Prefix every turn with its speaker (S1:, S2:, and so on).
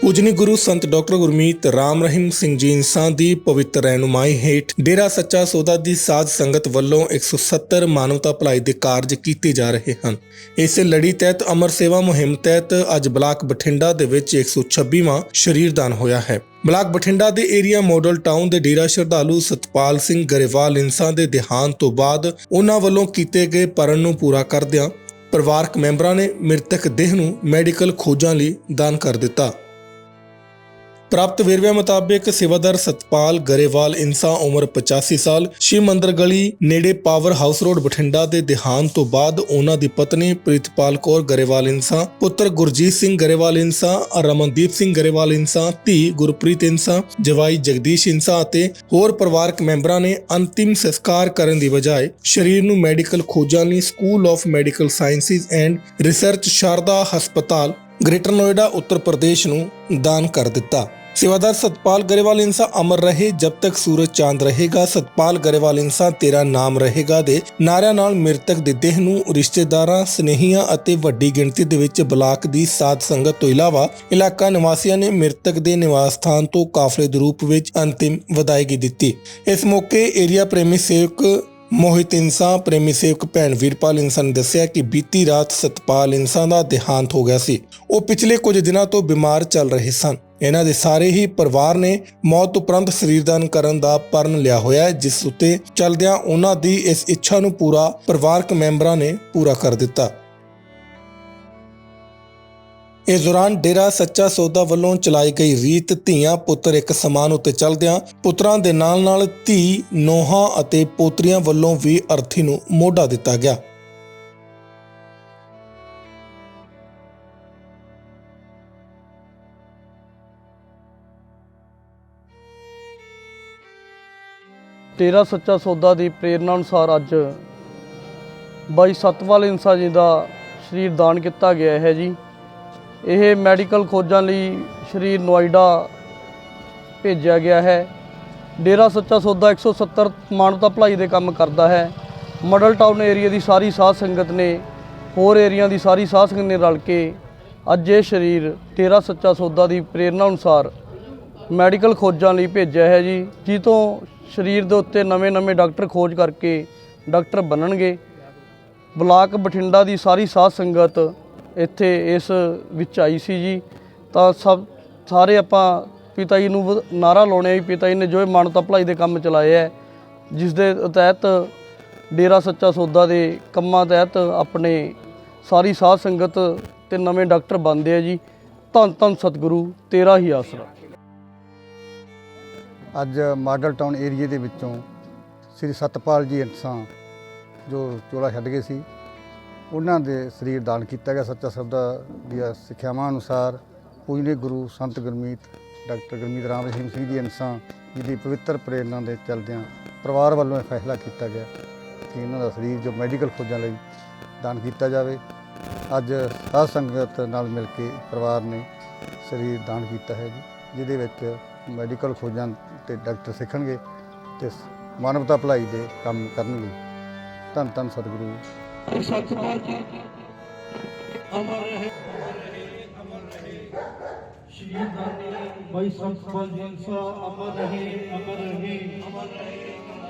S1: ਪੂਜਨੀ ਗੁਰੂ ਸੰਤ doctor Gurmeet Ram Rahim Singh ji Insan ਦੀ ਪਵਿੱਤਰ ਰਹਿਨੁਮਾਈ ਹੇਠ ਡੇਰਾ ਸੱਚਾ ਸੌਦਾ ਦੀ ਸਾਧ ਸੰਗਤ ਵੱਲੋਂ 170 ਮਾਨਵਤਾ ਭਲਾਈ ਦੇ ਕਾਰਜ ਕੀਤੇ ਜਾ ਰਹੇ ਹਨ। ਇਸੇ ਲੜੀ ਤਹਿਤ ਅਮਰ ਸੇਵਾ ਮੁਹਿੰਮ ਤਹਿਤ ਅੱਜ ਬਲਾਕ ਬਠਿੰਡਾ ਦੇ ਵਿੱਚ 126ਵਾਂ ਸ਼ਰੀਰਦਾਨ ਹੋਇਆ ਹੈ। ਬਲਾਕ ਬਠਿੰਡਾ ਦੇ ਏਰੀਆ ਮਾਡਲ ਟਾਊਨ ਦੇ ਡੇਰਾ ਸ਼ਰਧਾਲੂ ਸਤਪਾਲ ਸਿੰਘ ਗਰੇਵਾਲ ਇਨਸਾਂ ਦੇ ਦੇਹਾਂਤ ਤੋਂ ਬਾਅਦ ਉਹਨਾਂ ਵੱਲੋਂ ਕੀਤੇ ਗਏ ਪਰਨ ਨੂੰ ਪੂਰਾ ਕਰਦਿਆਂ ਪਰਿਵਾਰਕ ਮੈਂਬਰਾਂ ਨੇ ਮ੍ਰਿਤਕ ਦੇਹ ਨੂੰ ਮੈਡੀਕਲ ਖੋਜਾਂ ਲਈ ਦਾਨ ਕਰ ਦਿੱਤਾ। ਪ੍ਰਾਪਤ ਵੇਰਵਿਆਂ ਮੁਤਾਬਕ ਸੇਵਾਦਾਰ ਸਤਪਾਲ ਗਰੇਵਾਲ ਇਨਸਾ ਉਮਰ 85 ਸਾਲ ਸ਼ਿਵ ਮੰਦਰ ਗਲੀ ਨੇੜੇ ਪਾਵਰ ਹਾਊਸ ਰੋਡ, ਬਠਿੰਡਾ ਦੇ ਦੇਹਾਂਤ ਤੋਂ ਬਾਅਦ ਉਹਨਾਂ ਦੀ ਪਤਨੀ ਪ੍ਰੀਤਪਾਲ ਕੌਰ ਗਰੇਵਾਲ ਇਨਸਾ, ਪੁੱਤਰ ਗੁਰਜੀਤ ਸਿੰਘ ਗਰੇਵਾਲ ਇਨਸਾ, ਰਮਨਦੀਪ ਸਿੰਘ ਗਰੇਵਾਲ ਇਨਸਾ, ਧੀ ਗੁਰਪ੍ਰੀਤ ਇਨਸਾ, ਜਵਾਈ ਜਗਦੀਸ਼ ਇਨਸਾ ਅਤੇ ਹੋਰ ਪਰਿਵਾਰਕ ਮੈਂਬਰਾਂ ਨੇ ਅੰਤਿਮ ਸੰਸਕਾਰ ਕਰਨ ਦੀ ਬਜਾਏ ਸਰੀਰ ਨੂੰ ਮੈਡੀਕਲ ਖੋਜਾਂ ਲਈ school of medical sciences and research Sharda ਹਸਪਤਾਲ ਗ੍ਰੇਟਰ ਨੋਇਡਾ, ਉੱਤਰ ਪ੍ਰਦੇਸ਼ ਨੂੰ ਦਾਨ ਕਰ ਦਿੱਤਾ। ਸੇਵਾਦਾਰ ਸਤਪਾਲ ਗਰੇਵਾਲ ਇਨਸਾ ਅਮਰ ਰਹੇ, ਜਬ ਤੱਕ ਸੂਰਜ ਚਾਂਦ ਰਹੇਗਾ। ਸਤਪਾਲ ਗਰੇਵਾਲ ਇਨਸਾ ਤੇਰਾ ਨਾਮ ਰਹੇਗਾ ਦੇ। ਨਾਰਿਆਂ ਨਾਲ ਮ੍ਰਿਤਕ ਦੇ ਦੇਹ ਨੂੰ ਰਿਸ਼ਤੇਦਾਰਾਂ, ਸਨੇਹੀਆਂ ਅਤੇ ਵੱਡੀ ਗਿਣਤੀ ਦੇ ਵਿੱਚ ਬਲਾਕ ਦੀ ਸਾਧ ਸੰਗਤ ਤੋਂ ਇਲਾਵਾ ਇਲਾਕਾ ਨਿਵਾਸੀਆਂ ਨੇ ਮ੍ਰਿਤਕ ਦੇ ਨਿਵਾਸ ਸਥਾਨ ਤੋਂ ਕਾਫਲੇ ਦੇ ਰੂਪ ਵਿੱਚ ਅੰਤਿਮ ਵਿਦਾਇਗੀ ਦਿੱਤੀ। ਇਸ ਮੌਕੇ ਏਰੀਆ ਪ੍ਰੇਮੀ ਸੇਵਕ ਮੋਹਿਤ ਇਨਸਾ, ਪ੍ਰੇਮੀ ਸੇਵਕ ਭੈਣ ਵੀਰਪਾਲ ਇਨਸਾ ਨੇ ਦੱਸਿਆ ਕਿ ਬੀਤੀ ਰਾਤ ਸਤਪਾਲ ਇਨਸਾ ਦਾ ਦੇਹਾਂਤ ਹੋ ਗਿਆ ਸੀ। ਉਹ ਪਿਛਲੇ ਕੁਝ ਦਿਨਾਂ ਤੋਂ ਬਿਮਾਰ ਚੱਲ ਰਹੇ ਸਨ। ਇਹਨਾਂ ਦੇ ਸਾਰੇ ਹੀ ਪਰਿਵਾਰ ਨੇ ਮੌਤ ਉਪਰੰਤ ਸਰੀਰਦਾਨ ਕਰਨ ਦਾ ਪਰਨ ਲਿਆ ਹੋਇਆ ਹੈ, ਜਿਸ ਉੱਤੇ ਚਲਦਿਆਂ ਉਹਨਾਂ ਦੀ ਇਸ ਇੱਛਾ ਨੂੰ ਪੂਰਾ ਪਰਿਵਾਰਕ ਮੈਂਬਰਾਂ ਨੇ ਪੂਰਾ ਕਰ ਦਿੱਤਾ। ਇਸ ਦੌਰਾਨ ਡੇਰਾ ਸੱਚਾ ਸੌਦਾ ਵੱਲੋਂ ਚਲਾਈ ਗਈ ਰੀਤ ਧੀਆਂ ਪੁੱਤਰ ਇੱਕ ਸਮਾਨ ਉੱਤੇ ਚੱਲਦਿਆਂ ਪੁੱਤਰਾਂ ਦੇ ਨਾਲ ਨਾਲ ਧੀ, ਨੋਹਾਂ ਅਤੇ ਪੋਤਰੀਆਂ ਵੱਲੋਂ ਵੀ ਅਰਥੀ ਨੂੰ ਮੋਢਾ ਦਿੱਤਾ ਗਿਆ।
S2: ਤੇਰਾ ਸੱਚਾ ਸੌਦਾ ਦੀ ਪ੍ਰੇਰਣਾ ਅਨੁਸਾਰ ਅੱਜ ਬਾਈ ਸਤਵਾਲ ਇਨਸਾ ਜੀ ਦਾ ਸਰੀਰ ਦਾਨ ਕੀਤਾ ਗਿਆ ਹੈ ਜੀ। ਇਹ ਮੈਡੀਕਲ ਖੋਜਾਂ ਲਈ ਸਰੀਰ ਨੋਇਡਾ ਭੇਜਿਆ ਗਿਆ ਹੈ। ਡੇਰਾ ਸੱਚਾ ਸੌਦਾ 170 ਮਾਨਵਤਾ ਭਲਾਈ ਦੇ ਕੰਮ ਕਰਦਾ ਹੈ। ਮਡਲ ਟਾਊਨ ਏਰੀਆ ਦੀ ਸਾਰੀ ਸਾਧ ਸੰਗਤ ਨੇ, ਹੋਰ ਏਰੀਆ ਦੀ ਸਾਰੀ ਸਾਧ ਸੰਗਤ ਨੇ ਰਲ ਕੇ ਅੱਜ ਇਹ ਸਰੀਰ ਡੇਰਾ ਸੱਚਾ ਸੌਦਾ ਦੀ ਪ੍ਰੇਰਣਾ ਅਨੁਸਾਰ ਮੈਡੀਕਲ ਖੋਜਾਂ ਲਈ ਭੇਜਿਆ ਹੈ ਜੀ। ਜਿਸ ਤੋਂ ਸਰੀਰ ਦੇ ਉੱਤੇ ਨਵੇਂ-ਨਵੇਂ ਡਾਕਟਰ ਖੋਜ ਕਰਕੇ ਡਾਕਟਰ ਬਣਨਗੇ। ਬਲਾਕ ਬਠਿੰਡਾ ਦੀ ਸਾਰੀ ਸਾਧ ਸੰਗਤ ਇੱਥੇ ਇਸ ਵਿੱਚ ਆਈ ਸੀ ਜੀ। ਤਾਂ ਸਭ, ਸਾਰੇ ਆਪਾਂ ਪਿਤਾ ਜੀ ਨੂੰ ਵ- ਨਾਅਰਾ ਲਾਉਣੇ ਵੀ ਪਿਤਾ ਜੀ ਨੇ ਜੋ ਇਹ ਭਲਾਈ ਦੇ ਕੰਮ ਚਲਾਏ ਹੈ ਜਿਸ ਦੇ ਤਹਿਤ ਡੇਰਾ ਸੱਚਾ ਸੌਦਾ ਦੇ ਕੰਮਾਂ ਤਹਿਤ ਆਪਣੇ ਸਾਰੀ ਸਾਧ ਸੰਗਤ ਤੇ ਨਵੇਂ ਡਾਕਟਰ ਬਣਦੇ ਆ ਜੀ। ਧੰਨ ਧੰਨ ਸਤਿਗੁਰੂ, ਤੇਰਾ ਹੀ ਆਸਰਾ।
S3: ਅੱਜ ਮਾਡਲ ਟਾਊਨ ਏਰੀਏ ਦੇ ਵਿੱਚੋਂ ਸ੍ਰੀ ਸਤਪਾਲ ਜੀ ਇਨਸਾਂ ਜੋ ਚੋਲਾ ਛੱਡ ਗਏ ਸੀ, ਉਹਨਾਂ ਦੇ ਸਰੀਰ ਦਾਨ ਕੀਤਾ ਗਿਆ ਸੱਚਾ ਸਬਦਾ ਦੀਆਂ ਸਿੱਖਿਆਵਾਂ ਅਨੁਸਾਰ ਪੂਜਨੀ ਗੁਰੂ ਸੰਤ ਗੁਰਮੀਤ, ਡਾਕਟਰ ਗੁਰਮੀਤ ਰਾਮ ਰਹੀਮ ਸਿੰਘ ਜੀ ਇਨਸਾਂ ਜੀ ਦੀ ਪਵਿੱਤਰ ਪ੍ਰੇਰਣਾ ਦੇ ਚਲਦਿਆਂ ਪਰਿਵਾਰ ਵੱਲੋਂ ਇਹ ਫੈਸਲਾ ਕੀਤਾ ਗਿਆ ਕਿ ਇਹਨਾਂ ਦਾ ਸਰੀਰ ਜੋ ਮੈਡੀਕਲ ਖੋਜਾਂ ਲਈ ਦਾਨ ਕੀਤਾ ਜਾਵੇ। ਅੱਜ ਸਾਧ ਸੰਗਤ ਨਾਲ ਮਿਲ ਕੇ ਪਰਿਵਾਰ ਨੇ ਸਰੀਰ ਦਾਨ ਕੀਤਾ ਹੈ ਜੀ, ਜਿਹਦੇ ਵਿੱਚ ਮੈਡੀਕਲ ਖੋਜਾਂ ਤੇ ਡਾਕਟਰ ਸਿੱਖਣਗੇ ਤੇ ਮਾਨਵਤਾ ਭਲਾਈ ਦੇ ਕੰਮ ਕਰਨਗੇ। ਧੰਨ ਧੰਨ ਸਤਿਗੁਰੂ।
S4: ਸ਼ਹੀਦਾਨੀ ਬਾਈ ਸੰਤ ਪਾਲ ਜੀ ਅਮਰ ਰਹੇ ਅਮਰ ਰਹੇ ਅਮਰ ਰਹੇ।